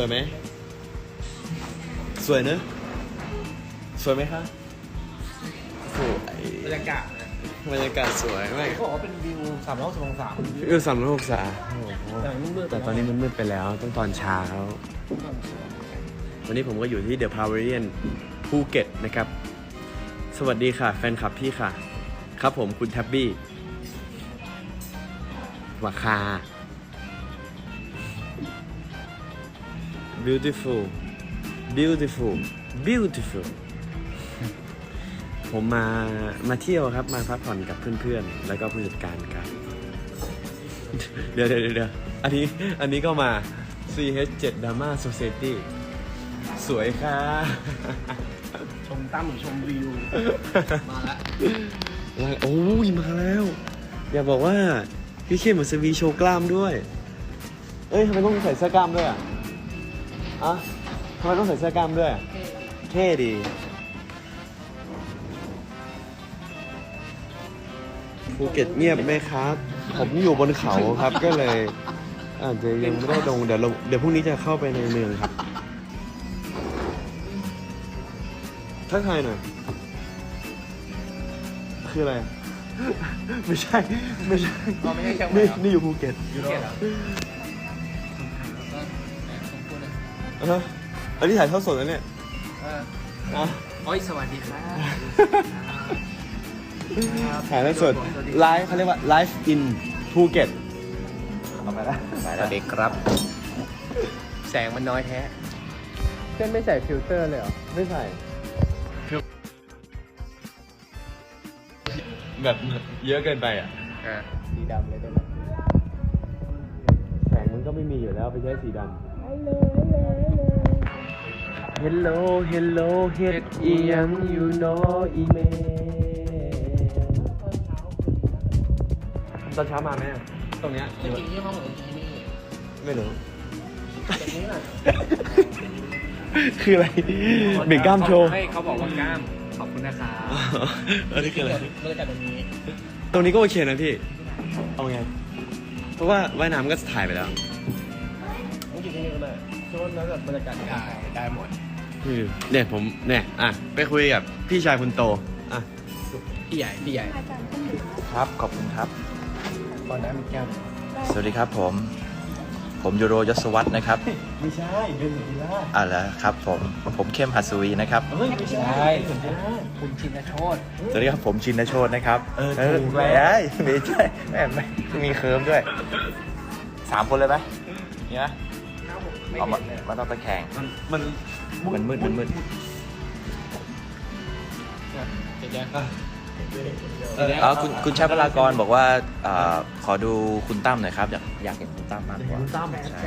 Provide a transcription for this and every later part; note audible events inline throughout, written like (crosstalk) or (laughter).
สวยไหม สวยเนอะสวยไหมคะ สวยบรรยากาศนะบรรยากาศสวยมากเขาบอกว่าเป็นวิวสามร้อยสิบองศาเออสามร้อยหกษาโอ้โหแต่มันมืดๆแต่ตอนนี้มันมืดไปแล้วต้องตอนเช้า วันนี้ผมก็อยู่ที่เดอะพาวเวอร์เรียนภูเก็ตนะครับ สวัสดีค่ะ แฟนคลับพี่ค่ะ ครับผมคุณแท็บบี้วาคา beautiful beautiful beautiful ผมมามาเที่ยวครับมาพักผ่อนกับเพื่อนๆ แล้วก็ผู้จัดการครับ เดี๋ยวเดี๋ยวเดี๋ยวอันนี้อันนี้ก็มา CH7 Drama Society สวยค่ะ ชมตั้มหรือชมวิว มาละแล้ว โอ้ยมาแล้ว อย่าบอกว่า พี่เข้มเหมือนสวีโชว์กล้ามด้วย เอ้ยทำไมต้องใส่เสื้อกล้ามด้วยอะ อะทำไมต้องใส่เสื้อกล้ามด้วยอะเท่ดี ภูเก็ตเงียบไหมครับ ผมอยู่บนเขาครับ ก็เลย อาจจะยังไม่ได้ลงเดี๋ยวลงเดี๋ยวพรุ่งนี้จะเข้าไปในเมืองครับ ทักทายหน่อย คืออะไร ไม่ใช่ ไม่ใช่เราไม่ใช่แค่นี่นี่อยู่ภูเก็ตยูโรอะ ฮะอันนี้ถ่ายเท่าสดแล้วเนี่ยอะโอ้ยสวัสดีครับถ่ายเท่าสดไลฟ์เขาเรียกว่าไลฟ์อินภูเก็ตเอาไปละไปสละวัสดีครับ แสงมันน้อยแท้เพื่อนไม่ใส่ฟิลเตอร์เลยเหรอ ไม่ใส่แบบเยอะเกินไปอะ อะสีดำเลยได้ไหมแสงมันก็ไม่มีอยู่แล้วไปใช้สีดำ Hello Hello เฮ็ดอีหยังอยู่เนออีเมตอนเช้ามาไหมอะตรงเนี้ยจริงๆที่ห้องของที่นี่ไม่รู้ตรงนี้แหละคืออะไรเบ่งกล้ามโชว์ ให้เขาบอกว่ากล้าม ขอบคุณนะครับอันนี้คืออะไร บรรยากาศตรงนี้ ตรงนี้ก็โอเคนะพี่ เอาไง เพราะว่าว่ายน้ำก็ถ่ายไปแล้วต้องกิน ที่นี่ก็ได้ช่วงนั้นแบบบรรยากาศได้ได้หมดคือเนี่ยผมเนี่ยอะไปคุยกับพี่ชายคนโตอะพี่ใหญ่พี่ใหญ่ครับขอบคุณครับตอนนั้นมีแก้วสวัสดีครับผม ผมยูโรยศวัตนะครับ ไม่ใช่เดินถึงล่าอ่าแล้วครับผมผมเข้มหัสวีนะครับเฮ้ยไม่ใช่คุณชินโชตสวัสดีครับผมชินโชตนะครับเออถูกแล้วไม่ได้ไม่ใช่แม่ไม่มีเคิร์มด้วยสามคนเลยไหมเนี่ย ไม่เอามาเห็นเลยมาต้องตะแคง มันมันมันมืดมันมืดเดี๋ยวอะอ๋อคุณคุณชายพลากรบอกว่าอ่าขอดูคุณตั้มหน่อยครับ อยากอยากเห็นคุณตั้มมากกว่าคุณตั้มใช่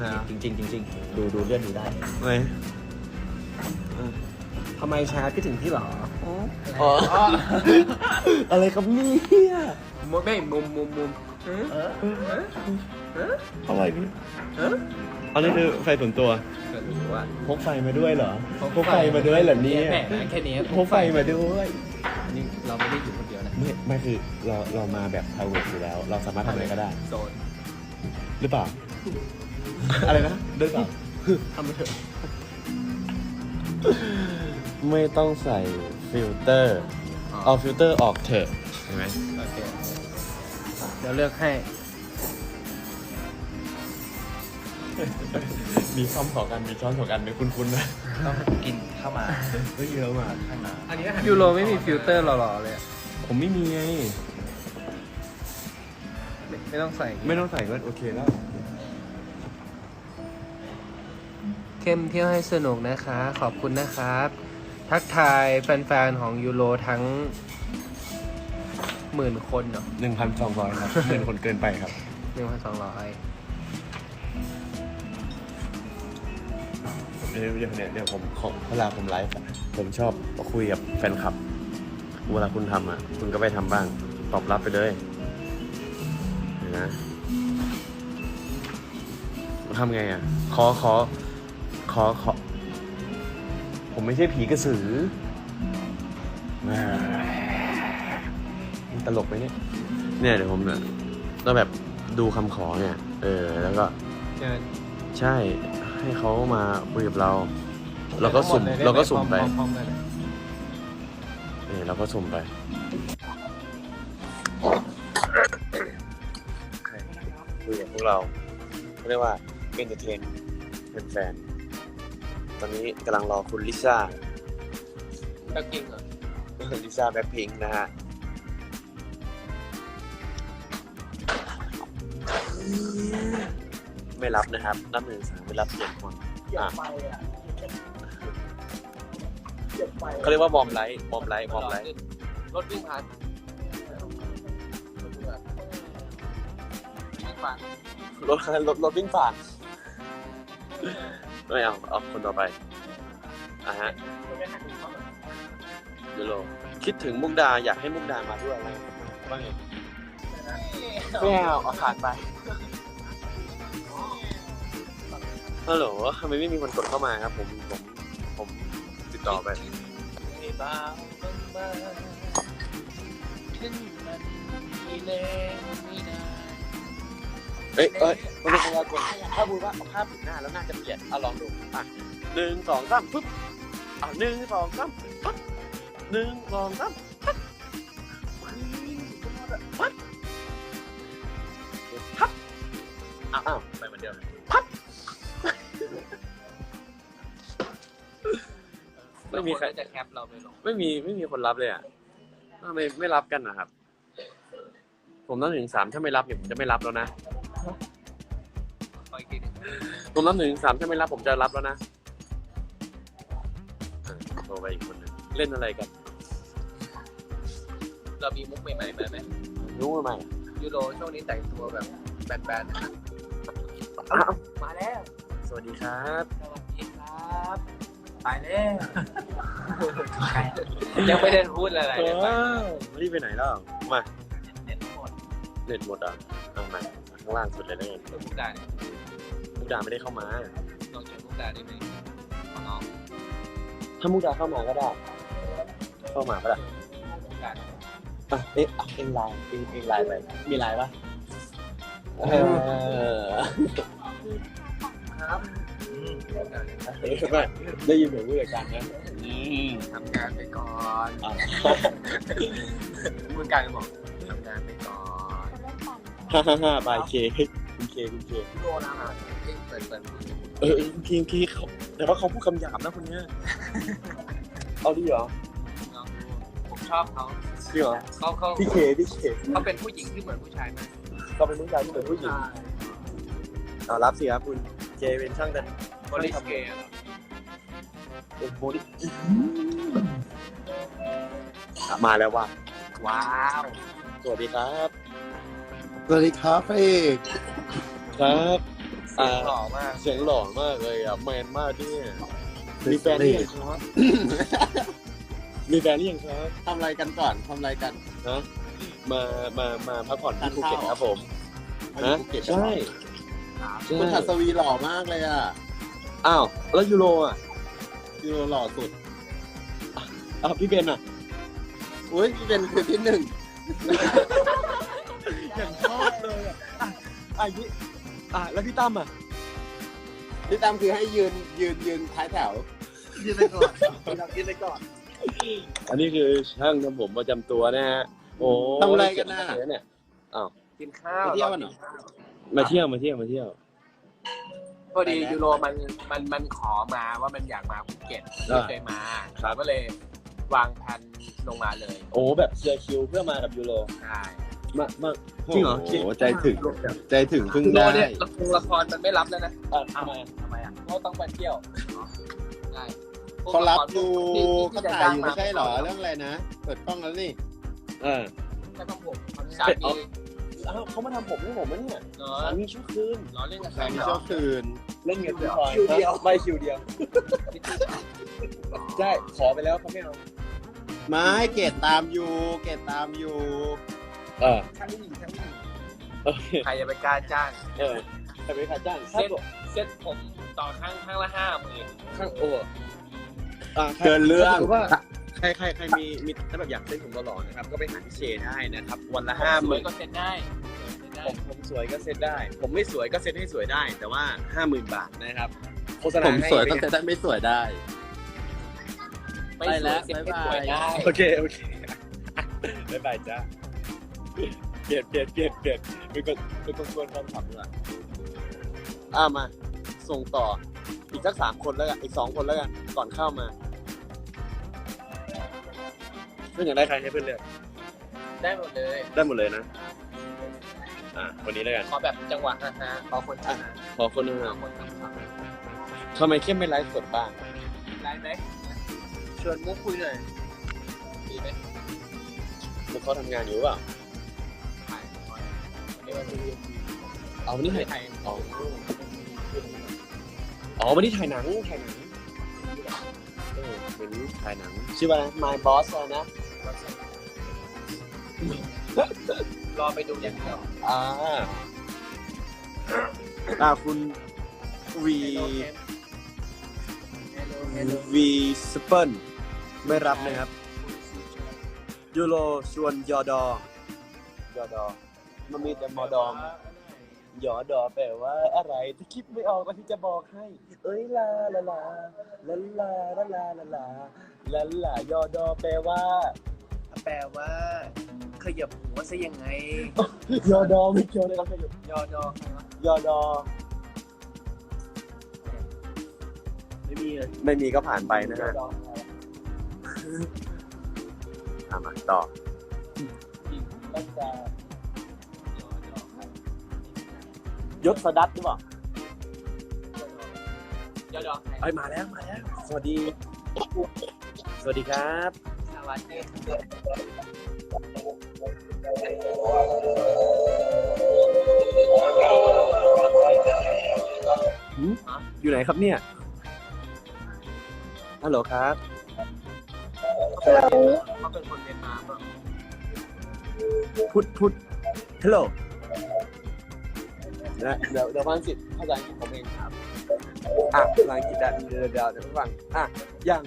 นะจริงๆจริงๆดูดูเลื่อนดูได้ไหนทำไมชาคิดถึงพี่หรอ อ๋ออะไรครับเนี่ยมุมไม่มุมมุมมุมอะไรนี่อั นนี้คือไฟส่วนตัวเกิดรู้ว่าพกไฟมาด้วยเหรอพกไฟมาด้วยเหรอเนี่ยแหมแค่นี้พกไฟมาด้วยนี่เราไม่ได้อยู่คนเดียวนะไม่ไม่คือเราเรามาแบบ private อยู่แล้ว เราสามารถทำอะไรก็ได้โซนหรือเปล่า อะไรนะหรือเปล่าทำไปเถอะไม่ต้องใส่ฟิลเตอร์เอาฟิลเตอร์ออกเถอะเห็นไหมโอเคเดี๋ยวเลือกให้ มีช้อมขอกันมีช้อนขอกันไม่คุ้นๆนะต้องกินเข้ามาเฮ้ยเยอะมากข้างหน้าอันนี้ยูโรไม่มีฟิลเตอร์หล่อๆเลยอะผมไม่มีไงไม่ไม่ต้องใส่ไม่ต้องใส่ก็โอเคแล้ว เข้มเที่ยวให้สนุกนะคะ ขอบคุณนะครับ ทักทายแฟนๆ ของยูโรทั้งหมื่นคนเนาะหนึ่งพันสองร้อยครับเกินคนเกินไปครับ หนึ่งพันสองร้อย เดี๋ยวเดี๋ยวเนี่ยเดี๋ยวผมของเวลาผมไลฟ์อะผมชอบคุยกับแฟนคลับ เวลาคุณทำอะ คุณก็ไปทำบ้าง ตอบรับไปเลยเห็นนะทำไงอะ ขอขอขอขอ ผมไม่ใช่ผีกระสือแหม่มันตลกไหมเนี่ย เนี่ยเดี๋ยวผมเนี่ยต้องแบบดูคำขอเนี่ย เออ แล้วก็ใช่ ให้เขามาคุยกับเรา เราก็สุ่มทั้งหดลยด้หเราก็สุ่มไปพร้อมๆกันอะนี่เราก็สุ่มไป คุยกับพวกเราเรียกว่าเอนเตอร์เทนเป็นแฟนๆตอนนี้กำลังรอคุณลิซ่าแบ็คกิ้งเหรอลิซ่าแบ็คพิงค์นะฮะ ไม่รับนะครับ นับหนึ่งสามไม่รับเจ็ดคนอะเขาเรียกว่าบอมไลท์บอมไลท์บอมไลท์รถวิ่งผ่านรถวิ่งผ่านวิ่งผ่านรถรถรถวิ่งผ่านไม่เอาเอาคนต่อไปอะฮะยูโรคิดถึงมุกดาอยากให้มุกดามาด้วยอะไรว่าไงไม่เอาเอาผ่านไป ฮัลโหลทำไมไม่มีคนกดเข้ามาครับ ผมผมผมติดต่อไปให้บ้างบ้างขึ้นมันมีแรงไม่นานเอ้ยเอ้ยมันเป็นพยากรณ์ถ้าพูดว่าเอาภาพปิดหน้าแล้วน่าจะเปลี่ยนเอาลองดูอะหนึ่งสองสามปึ๊บอะหนึ่งสองสามปั๊บหนึ่งสองสามปั๊บปั๊บปั๊บอ้าวอ้าวไปเหมือนเดิมปั๊บ ไม่มีใครแล้วนจะแคปเราไปลงไม่มีไม่มีคนรับเลยอะทำไมไม่รับกันนะครับ ผมต้องถึงสามถ้าไม่รับเนี่ยผมจะไม่รับแล้วนะขออีกทีหนึงผมนับหนึ่งถึงสามถ้าไม่รับผมจะรับแล้วนะอะโทรไปอีกคนหนึ่งเล่นอะไรกัน เรามีมุกใหม่ๆมาไหมรู้ไหมยูโรช่วงนี้แต่งตัวแบบแบนๆนะอ้าวมาแล้ว สวัสดีครับ สวัสดีครับ ไปแล้วยังไม่ได้พูดอะไรเลยไปว้าวรีบไปไหนแล้ว มาเน็ตหมดเน็ตหมดอะเอามาข้างล่างสุดเลยได้ไงเจอมุกดาเนี่ยมุกดาไม่ได้เข้ามาลองเจอมุกดาได้ไหมขอน้องถ้ามุกดาเข้ามาก็ได้ เข้ามาก็ได้มุกดาเนี่ยอะเอ๊ะอะเอ็งไลน์เอ็งเอ็งไลน์ไปมีไลน์ปะเออครับ อืมมุกดาเนี่ยได้ยินเสียงผู้จัดการนะทำงานไปก่อนอะมุกดาบอกทำงานไปก่อนฮ่าฮ่าฮ่าบายเคคุณเคคุณเคยูโรนะเก่งเปิดเปิดเออคุณเคคุณเคเขาแต่ว่าเขาพูดคำหยาบนะคนเนี้ยเอาดีเหรอลองดูผมชอบเขาจริงเหรอเขาเขาพี่เคพี่เคเขาเป็นผู้หญิงที่เหมือนผู้ชายมากเขาเป็นผู้ชายที่เหมือนผู้หญิงเอารับสิครับคุณเจเป็นช่างแต่ บริสเกย์เหรอเป็นโบดิอะมาแล้วว่ะว้าว สวัสดีครับสวัสดีครับพระเอกครับเสียงหล่อมากเสียงหล่อมากเลยอะแมนมากที่เนี่ยมีแฟนหรือยังครับมีแฟนหรือยังครับทำอะไรกันก่อนทำอะไรกันนะมามามาพักผ่อนที่ทานภูเก็ตข้าวครับผมมาอยู่ภูเก็ตกันใช่เหรอใช่คุณทัศวีหล่อมากเลยอะ อ้าวแล้วยูโรอะยูโรหล่อสุดอ้าวพี่เบนอะอุ้ยพี่เป็นคือที่หนึ่งอย่างชอบเลยอะอะอะพี่อะแล้วพี่ตั้มอะที่ตามคือให้ยืนยืนยืนท้ายแถว ยืนไปก่อนยืนไปก่อน อันนี้คือช่างทำผมประจำตัวนะฮะโอ้ทำอะไรกันน่ะเนี่ยกินข้าวไปเที่ยวกันเหรอ มาเที่ยวมาเที่ยวมาเที่ยว พอดียูโรมันมันมันขอมาว่ามันอยากมาภูเก็ตอ่าไม่เคยมาเราก็เลยวางแผนลงมาเลย โอ้แบบเคลียร์คิวเพื่อมากับยูโรใช่มามาจริงเหรอโอ้โหใจถึงใจถึงเพึ่งยูโรได้เนี่ยละครละครมันไม่รับแล้วนะอะทำไมทำไมอะเขาต้องไปเที่ยวใช่เขารับดูที่ที่เขาจะถ่ายจ้งอยู่ไม่ใช่เหรอแล้วเรื่องอะไรนะ เปิดกล้องแล้วนี่ เออไม่ต้องผมสามี อ้าวเขามาทำผมให้ผมมะเนี่ยเนาะสามีชั่วคืนล้อเล่นกับแฟสานมีเหรเจ้าอคืน เล่นเงินคุณพลอยคิวเดียว ไม่คิวเดียวใช่ขอไปแล้วเขาไม่เอาไม้เกตตามอยู่ เกตตามอยู่ เออช่างหญิงช่างหญิงโอเคใครจะไปกล้าจ้าง เออใครไปค่าจ้างเซ็ตเซ็ตผมต่อข้างข้างละห้าหมื่นข้างโอ้อ่าใคเกินเรื่อง ถ้าสมมุติว่าใครใครใครมีมีถ้าแบบอยากเส้นผมหล่อๆนะครับ ก็ไปหาพี่เชได้นะครับ วันละห้าหสวมื่ยนก็เซ็ตได้เซ็ตได้ผมผมสวยก็เซ็ตได้ ผมไม่สวยก็เซ็ตให้สวยได้ แต่ว่าห้าหมื่นบาทนะครับโฆษณาผมให้สวยเป็ตั้นงไงแต่ได้ไม่สวยได้ไม่ไปสแล้ววยเก็บบ๊ายไม่บายสวยได้โอเคโอเคบ๊ายบายจ้าเปลี่ยนเปลี่ยนเปลี่ยนเปลี่ยนเป็นคนเป็นคนชวนแฟนคลับดีกว่าอ่ามา ส่งต่ออีกสักสามคนแล้วกันอีกสองคนแล้วกันก่อนเข้ามา เพื่อนอยากได้ใครให้เพื่อนเลือกได้หมดเลย ได้หมดเลยนะ อ่าวันนี้แล้วกันขอแบบจังหวะฮะฮะขอคนชนะขอคนหนึงขออะคนทำครับทำไมเข้มไม่ไลฟ์สดบ้างไลฟ์ไหมชวนมุกคุยหน่อยดีไหมมุกเขาทำงานอยู่หรือเปล่าถ่ายวันนี้วันที่เอาวันนี้ถ่ายถ่ายอ๋ออ๋อวันนี้ถ่ายหนังถ่ายหนังเออเป็นถ่ายหนังชื่อว่าอะไร My Boss อะไรนะ รอไปดูอย่างเดียวอ่าอ่าคุณวีวีสเปิลไม่รับนะครับ ยูโรชวนยอดอยอดอ มันมีแต่มอดอมยอดอแปลว่าอะไรถ้าคิดไม่ออกก็ที่จะบอกให้ เอ้ยลาลาลาลาลาลาลาลาลาลาลายอดอแปลว่า แปลว่าขยับหัวซะยังไง ยอดอไม่เกี่ยวเลยครับยอดอยอดอไม่มีเลยไม่มีก็ผ่านไปนะยอฮะดออะมาต่อก็จะยศสดัตหรือเปล่ายอดอเอ้ยมาแล้วมาแล้ว สวัสดี สวัสดีครับส วัสดีอยู่ไหนครับเนี่ยฮัลโหลครับเขาเป็นคนเวียดนามอะพุทธพุทธฮัลโหลนะเดี๋ยวเดี๋ยวฟังสิภาษาอังกฤษผมเองครับ อะภาษาอังกฤษได้เดี๋ยวเดี๋ยวเดี๋ยวฟัง อะ อย่าง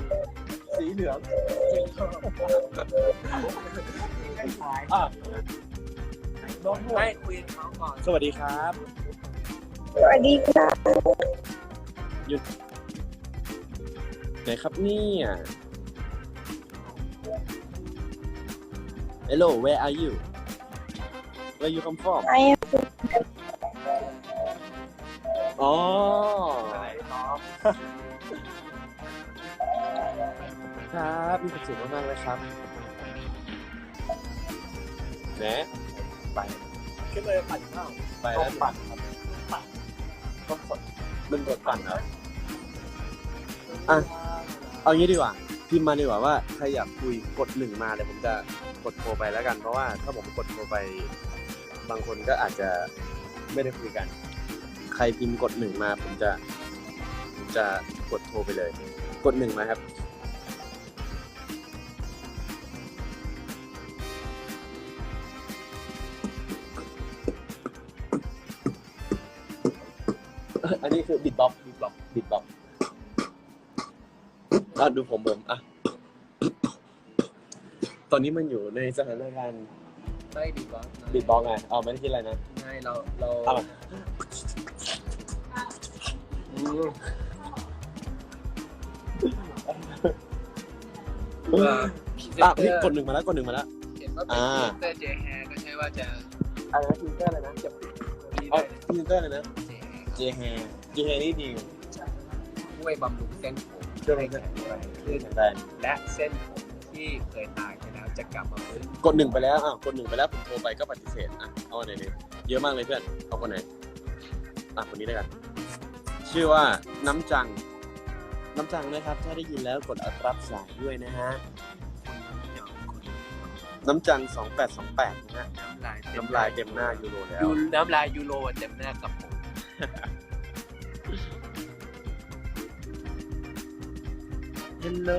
สีเหลืองอะไม่คุยกับเขาก่อน สวัสดีครับ สวัสดีค่ะไหนครับเนี่ย Hello where are you where you come from ไอ้อ๋อครับ มีความสุขมากๆเลยครับแหนไปขึ้นเลยปั่นข้าวไปแล้วปั่นครับปั่นต้องกดมันกดปั่นเหรออะเอางี้ดีกว่าพิมพ์มาดีกว่าว่าใครอยากคุยกดหนึ่งมาเดี๋ยวผมจะกดโทรไปแล้วกัน เพราะว่าถ้าผมกดโทรไปบางคนก็อาจจะไม่ได้คุยกัน ใครพิมพ์กดหนึ่งมาผมจะผมจะกดโทรไปเลย กดหนึ่งมาครับ นนี้คือบิดบ็อกบิดบ็อกบิดบ็อกอะดูผมผมอะ ตอนนี้มันอยู่ในสถานการณ์ไม่ดีกว่าบิดบ็อกไงเอาไม่ได้คิดอะไรนะไม่เราเราเอามาอืมเอออะพี่กดหนึ่งมาแล้วกดหนึ่งมาแล้ว เห็นว่าเป็นอ่าเตอร์เจแฮก็ใช่ว่าจะอะไรนะพิมพ์เตอร์อะไรนะจะปิดดีอ๋อได้พิมพ์เตอร์อะไรนะ เจแฮ เจแฮ เจแฮนี่ดีช่วยบำรุงเส้นผมช่วยให้บำรุงแข็งแรงขึ้นแรงและเส้นผมที่เคยตายไปแล้วจะกลับมาฟื้นกดหนึ่งไปแล้วอะกดหนึ่งไปแล้วผมโทรไปก็ปฏิเสธอะเอาอันไหนดีเยอะมากเลยเพื่อนเอาคนไหนอะคนนี้ได้กันชื่อว่าน้ำจัง น้ำจังนะครับ ถ้าได้ยินแล้วกดรับสายด้วยนะฮะน้ำจัง2828นะฮะน้ำลายน้ำลายเต็มหน้ายูโรแล้วยูน้ำลายยูโรเต็มหน้ากับผม ฮัลโหล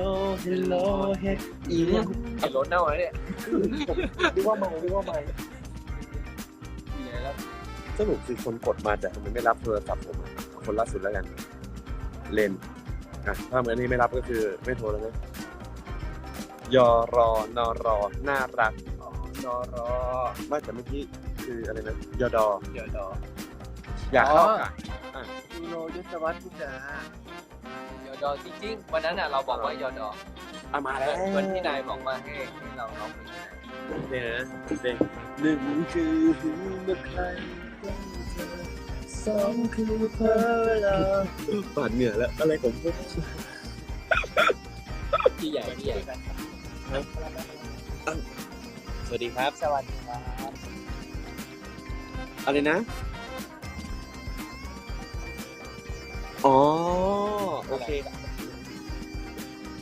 ฮัลโหลเฮ็ดอีเห็นรถเน่าแล้วเนี่ยดูว่าไม่ดูว่าไม่มีอะไรแล้วสรุปคือคนกดมาแต่ทำไมไม่รับโทรศัพท์ผมอะคนล่าสุดแล้วกัน เล่นอะถ้าเหมือนนี้ไม่รับก็คือไม่โทรแล้วนะยอรอนอรอน่ารักนอรอไม่แต่เมื่อกี้คืออะไรนะยอดอ เดี๋ยวดอ อยากเข้าอ๋ออะยูโรวิศวะทุกดายอดอจริงๆวันนั้นอะเราบอกว่ายอดออะมาแล้ววันที่นายบอกว่าให้ให้เราร้องเพลงเนี่ยนะเพลงหนึ่งคือหูเมื่อใครสองคือเพลอปาดเหงื่อแล้ว อะไรผมพูดพี่ใหญ่พี่ใหญ่สวัสดีครับ สวัสดีครับ อะไรนะ อ๋อ โอเค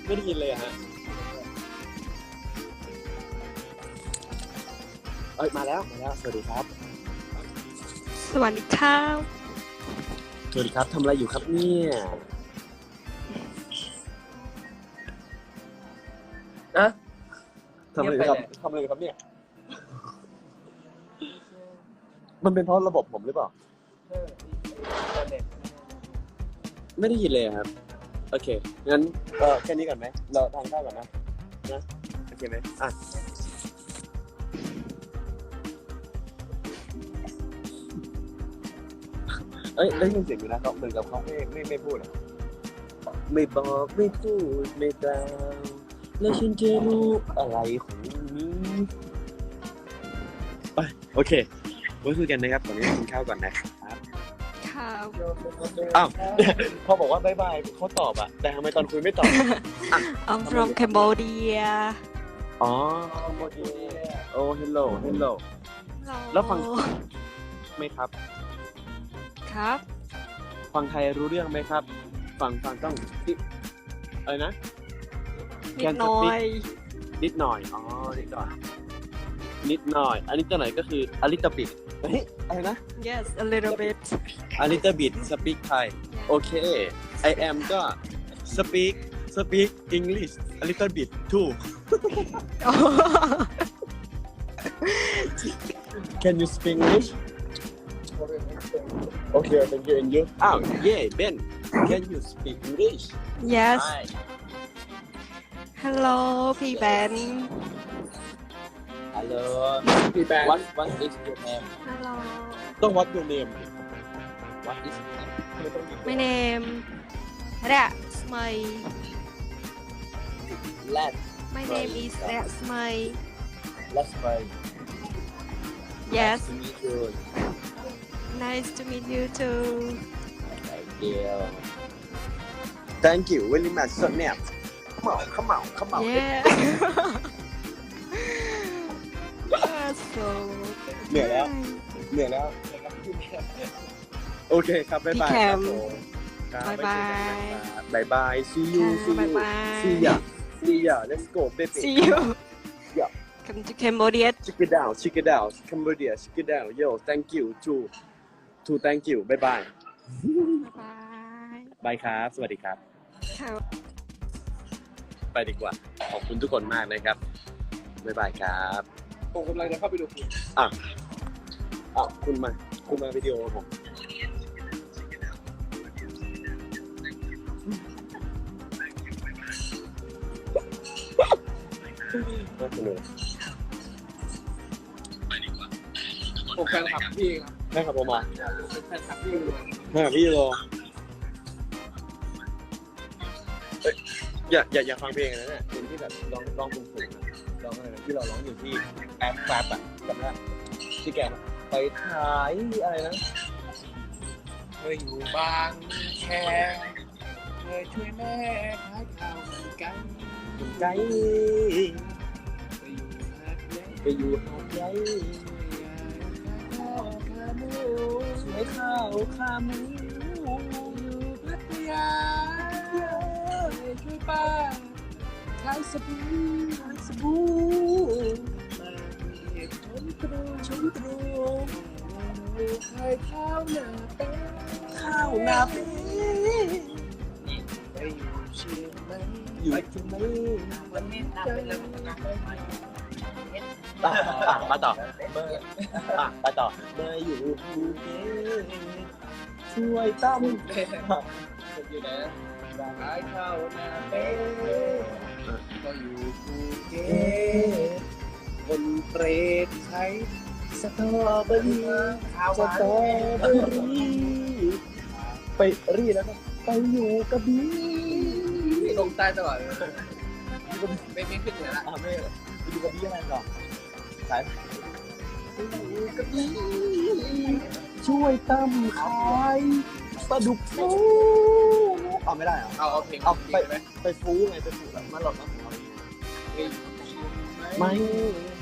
ไม่ได้ยินเลยอะฮะเอ้ยมาแล้วมาแล้ว สวัสดีครับ สวัสดีครับสวัสดีครับทำอะไรอยู่ครับเนี่ยอะทำอะไรอยู่ครับทำอะไรอยู่ครับเนี่ย มันเป็นเพราะระบบผมหรือเปล่า ไม่ได้ยินเลยอะครับ โอเค งั้นเออแค่นี้ก่อนไหม เราทานข้าวก่อนนะนะโอเคไหมอะเอ้ยได้ยินเสียงอยู่นะเขาเหมือนกับเขาไม่ไม่ไม่พูดอะไม่บอกไม่พูดไม่กล่าวแล้วฉันจะรู้อะไรของนี้ไปโอเคไว้คุยกันนะครับตอนนี้กินข้าวก่อนนะครับครับ อ้าว พอบอกว่าบายบายเขาตอบอะแต่ทำไมตอนคุยไม่ตอบ I'm from Cambodia อ๋อโอเคโอ้ hello hello แล้วฟัง ไหมครับ ครับ ฟังไทยรู้เรื่องไหมครับ ฟังฟังต้องนิดอะไรนะนิดหน่อย นิดหน่อย อ๋อ นิดหน่อย นิดหน่อย อันนี้ตัวไหนก็คือ a little bit เฮ้ยอะไรนะ yes a little bit a little bit speak Thai โอเค I am ก็ speak speak English a little bit too (laughs) Can you speak English Okay thank you and you อ้าว yeah Ben Can you speak English yes Hi hello พี่แบน Hello พี่แบง What What is your name hello ต้อง What your name What is your name my name that's my Let's my name is that's my Let's play yes to meet you nice to meet you too Thank you Thank you very much so name Come on come on come on yeah That's so เหนื่อยแล้ว เหนื่อยแล้วโอเคครับบ๊ายบายพี่แคครับมผมครับบ๊ายบายบ๊ายบาย see you ค่ะ see บ๊าย you บาย see ya see ya let's go baby see you Yeah. come to Cambodia check it out check it out Cambodia check it out yo thank you to to thank you บ๊ายบายบายบายครับ สวัสดีครับค่ะไปดีกว่า ขอบคุณทุกคนมากนะครับ บ๊ายบายครับ ผมกำลังจะเข้าไปดูคุณอ้าวคุณมา คุณมาวิดีโอผม น่าสนุกผมแฟนคลับพี่ครับได้ครับผมมาเป็นแฟนคลับพี่เลยได้ครับพี่โลเอ้ยอย่าอย่าอย่าฟังเพลงนะเนี่ยเพลงที่แบบร้องร้องคุณสูงๆร้องอะไรนะที่เราร้องอยู่ที่แอปแฟบอะจำได้ที่แก ไปถ่ายอะไรนะเคยอยู่บางแคเคยช่วยแม่ขายข้าวมันไก่คุณใจไปอยู่หาดใหญ่ไปอยู่หาดใหญ่ขาวขาหมูสวยข้าวขาหมูอยู่พัทยาช่วยป้าขายสบู่ขายสบู่ ตรูชมตรูขายข้าวหน้าแป้งข้าวหนาเปีไปอยู่เชียงใหม่อยู่ไปที่ไหนวันนี้นับเป็นเรื่องของการไปอะอะมาต่อเมื่อมาต่อเมื่ออยู่ภูเก็ตช่วยตั้มอยู่ไหนขายข้าวหน้าแป้ง คนเปรตไทยสตรอเบอรี่ข้าวสหวานตรอเบอรี่ไปรีแล้วก็ไปอยู่กระบี่ลงใต้ตลอดเลยไม่ไม่ขึ้นเหนือละอ่าไม่ไปอยู่กระบี่อะไรก่อนสายกระบี่ช่วยตั้มขายปลาดุกฟูเอาไม่ได้เหรอเอาเอาเพลงเอาไปไหมไปฟูไงไปฟูแบบมันหลดแล้วเอาอีกไม่ไม่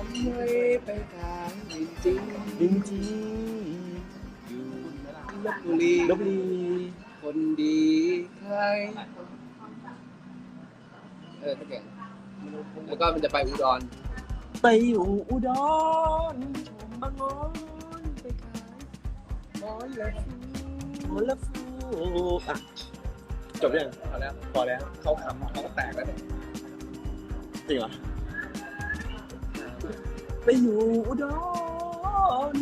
สามไม่ไปทางจริงจริงจริงจริงอยู่ลบบุรีลบบุรีคนดีใครเออถ้าเก่งแล้วก็มันจะไปอุดร ไปอยู่อุดรบางอนไปขายบอยเลยโอละฟูอะจบยังพอแล้วพอแล้วเขาขำเขาแตกแล้วเนี่ยจริงเหรอ ไปอยู่อุดร